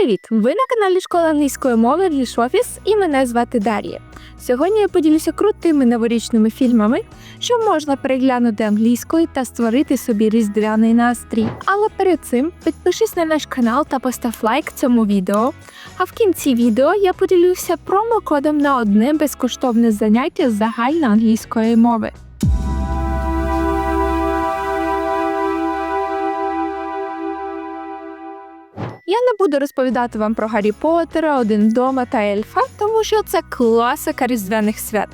Привіт! Ви на каналі Школа англійської мови Office і мене звати Дар'я. Сьогодні я поділюся крутими новорічними фільмами, що можна переглянути англійською та створити собі різдвяний настрій. Але перед цим підпишись на наш канал та постав лайк цьому відео. А в кінці відео я поділюся промокодом на одне безкоштовне заняття з загальноанглійської мови. Я не буду розповідати вам про Гаррі Поттера, Один вдома та Ельфа, тому що це класика різдвяних свят.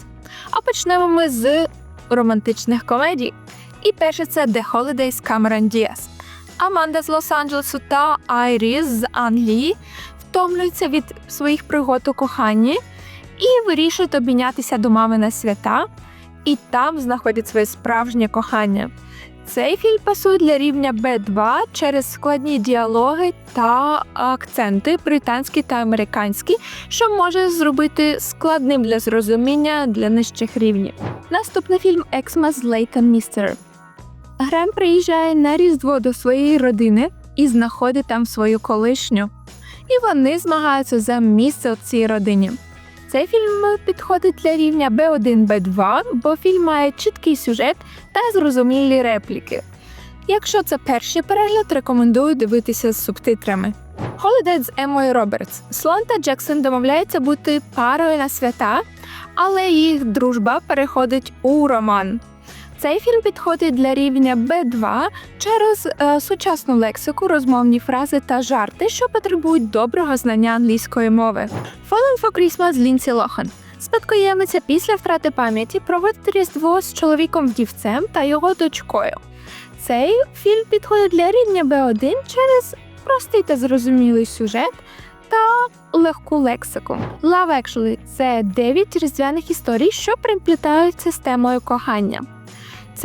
А почнемо ми з романтичних комедій. І перше це The Holidays Cameron Diaz. Аманда з Лос-Анджелесу та Айріс з Англії втомлюються від своїх пригод у коханні і вирішують обмінятися домами на свята, і там знаходять своє справжнє кохання. Цей фільм пасує для рівня Б2 через складні діалоги та акценти британські та американські, що може зробити складним для зрозуміння для нижчих рівнів. Наступний фільм Ексма з Лейтон Містер. Грем приїжджає на Різдво до своєї родини і знаходить там свою колишню. І вони змагаються за місце у цій родині. Цей фільм підходить для рівня B1, B2, бо фільм має чіткий сюжет та зрозумілі репліки. Якщо це перший перегляд, рекомендую дивитися з субтитрами. Холодець з Емою Робертс. Слон та Джексон домовляються бути парою на свята, але їх дружба переходить у роман. Цей фільм підходить для рівня B2 через е, сучасну лексику, розмовні фрази та жарти, що потребують доброго знання англійської мови. Fallen for Christmas з Лінсі Лохан. Спадкоємиця після втрати пам'яті проводить різдво з чоловіком вдівцем та його дочкою. Цей фільм підходить для рівня B1 через простий та зрозумілий сюжет та легку лексику. Love Actually – це 9 різдвяних історій, що приплітаються з темою кохання.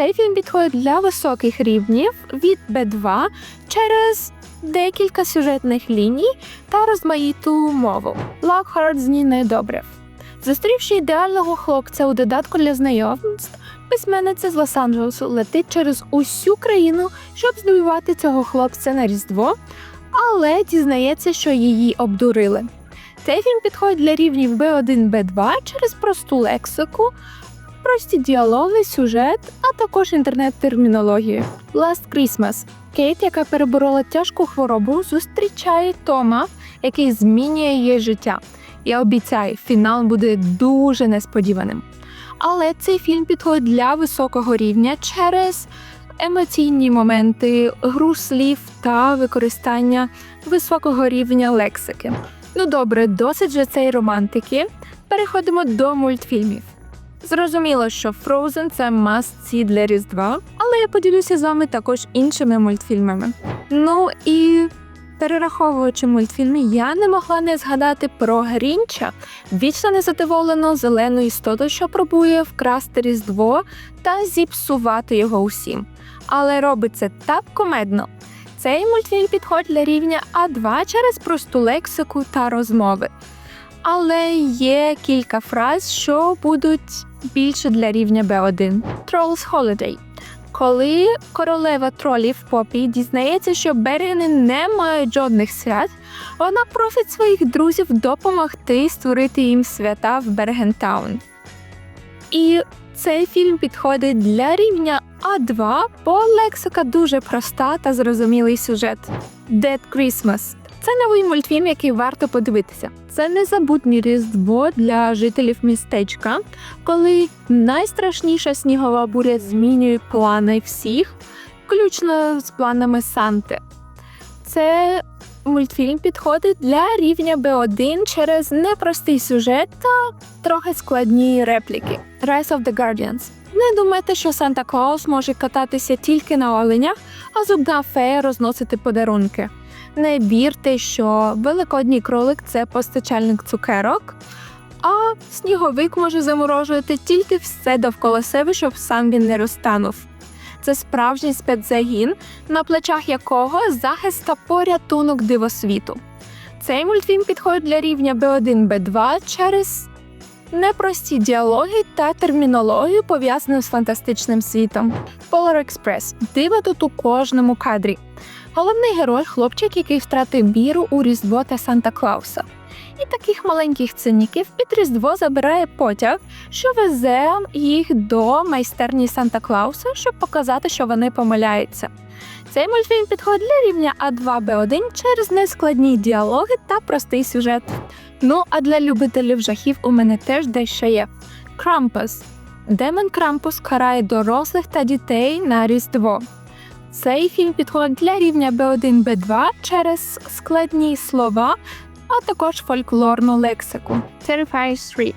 Цей фільм підходить для високих рівнів від B2 через декілька сюжетних ліній та розмаїту мову. Локхард з Ніною Добрев. Зустрівши ідеального хлопця у додатку для знайомств, письменниця з Лос-Анджелесу летить через усю країну, щоб здивувати цього хлопця на Різдво, але дізнається, що її обдурили. Цей фільм підходить для рівнів B1, B2 через просту лексику, прості діалоги, сюжет, а також інтернет-термінологію. Last Christmas. Кейт, яка переборола тяжку хворобу, зустрічає Тома, який змінює її життя. Я обіцяю, фінал буде дуже несподіваним. Але цей фільм підходить для високого рівня через емоційні моменти, гру слів та використання високого рівня лексики. Ну добре, досить же цієї романтики. Переходимо до мультфільмів. Зрозуміло, що Frozen – це must-see для Різдва, але я поділюся з вами також іншими мультфільмами. Ну і перераховуючи мультфільми, я не могла не згадати про Грінча, вічно незадоволену зелену істоту, що пробує вкрасти Різдво та зіпсувати його усім. Але робить це так комедно. Цей мультфільм підходить для рівня А2 через просту лексику та розмови. Але є кілька фраз, що будуть більше для рівня B1. Trolls Holiday. Коли королева тролів Попі дізнається, що Беріни не мають жодних свят, вона просить своїх друзів допомогти створити їм свята в Бергентаун. І цей фільм підходить для рівня А2, бо лексика дуже проста та зрозумілий сюжет. Dead Christmas це новий мультфільм, який варто подивитися. Це незабутнє різдво для жителів містечка, коли найстрашніша снігова буря змінює плани всіх, включно з планами Санти. Це мультфільм підходить для рівня B1 через непростий сюжет та трохи складні репліки. Rise of the Guardians. Не думайте, що Санта Клаус може кататися тільки на оленях, а зубна фея розносити подарунки. Не вірте, що великодній кролик це постачальник цукерок, а сніговик може заморожувати тільки все довкола себе, щоб сам він не розтанув. Це справжній спецзагін, на плечах якого захист та порятунок дивосвіту. Цей мультфільм підходить для рівня B1, B2 через непрості діалоги та термінологію, пов'язану з фантастичним світом. Polar Express. Диво тут у кожному кадрі. Головний герой хлопчик, який втратив віру у Різдво та Санта Клауса. І таких маленьких циніків під Різдво забирає потяг, що везе їх до майстерні Санта Клауса, щоб показати, що вони помиляються. Цей мультфільм підходить для рівня А2Б1 через нескладні діалоги та простий сюжет. Ну а для любителів жахів у мене теж дещо є. Крампус. Демон Крампус карає дорослих та дітей на Різдво. Цей фільм підходить для рівня B1 B2 через складні слова, а також фольклорну лексику. Terrifier 3.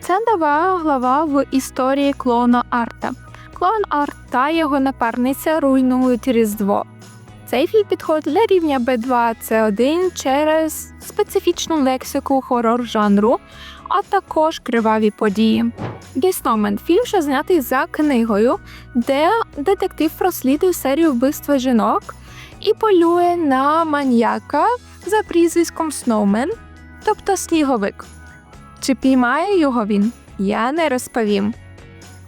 Це нова глава в історії клоуна Арта. Клоун Арт та його напарниця руйнують Різдво. Цей фільм підходить для рівня B2 C1 через специфічну лексику хорор жанру, а також криваві події. Гесномен фільм, що знятий за книгою, де детектив розслідує серію вбивства жінок і полює на маньяка за прізвиськом Сноумен, тобто сніговик. Чи піймає його він? Я не розповім.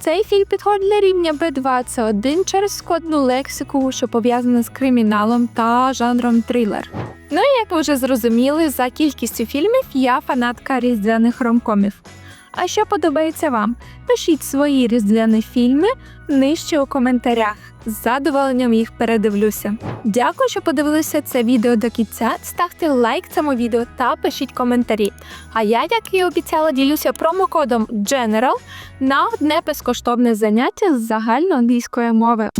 Цей фільм підходить для рівня B2 це один через складну лексику, що пов'язана з криміналом та жанром трилер. Ну і як ви вже зрозуміли, за кількістю фільмів я фанатка різдвяних ромкомів. А що подобається вам? Пишіть свої різдвяні фільми нижче у коментарях. З задоволенням їх передивлюся. Дякую, що подивилися це відео до кінця. Ставте лайк цьому відео та пишіть коментарі. А я, як і обіцяла, ділюся промокодом GENERAL на одне безкоштовне заняття з загальноанглійської мови.